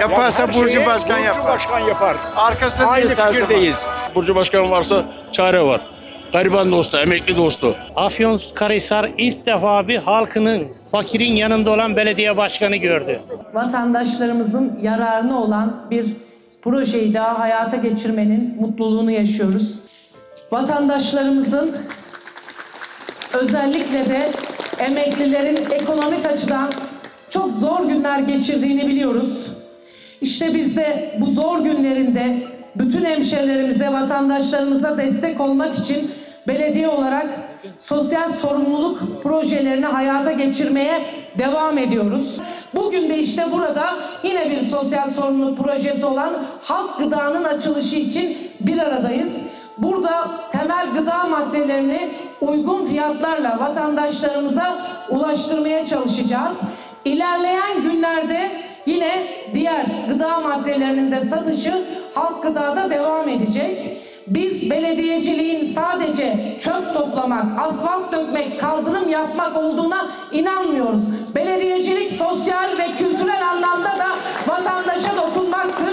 Yaparsa her Burcu Başkan Burcu yapar. Başkan yapar. Arkasındayız Aynı fikirdeyiz. Burcu Başkan varsa çare var. Gariban dostu, emekli dostu. Afyonkarahisar ilk defa bir halkının, fakirin yanında olan belediye başkanı gördü. vatandaşlarımızın yararına olan bir projeyi daha hayata geçirmenin mutluluğunu yaşıyoruz. Vatandaşlarımızın özellikle de emeklilerin ekonomik açıdan çok zor günler geçirdiğini biliyoruz. İşte biz de bu zor günlerinde bütün hemşerilerimize, vatandaşlarımıza destek olmak için belediye olarak sosyal sorumluluk projelerini hayata geçirmeye devam ediyoruz. Bugün de işte burada yine bir sosyal sorumluluk projesi olan halk gıdanın açılışı için bir aradayız. Burada temel gıda maddelerini uygun fiyatlarla vatandaşlarımıza ulaştırmaya çalışacağız. İlerleyen günlerde Yine diğer gıda maddelerinin de satışı halk gıdada devam edecek. Biz belediyeciliğin sadece çöp toplamak, asfalt dökmek, kaldırım yapmak olduğuna inanmıyoruz. Belediyecilik sosyal ve kültürel anlamda da vatandaşa dokunmaktır.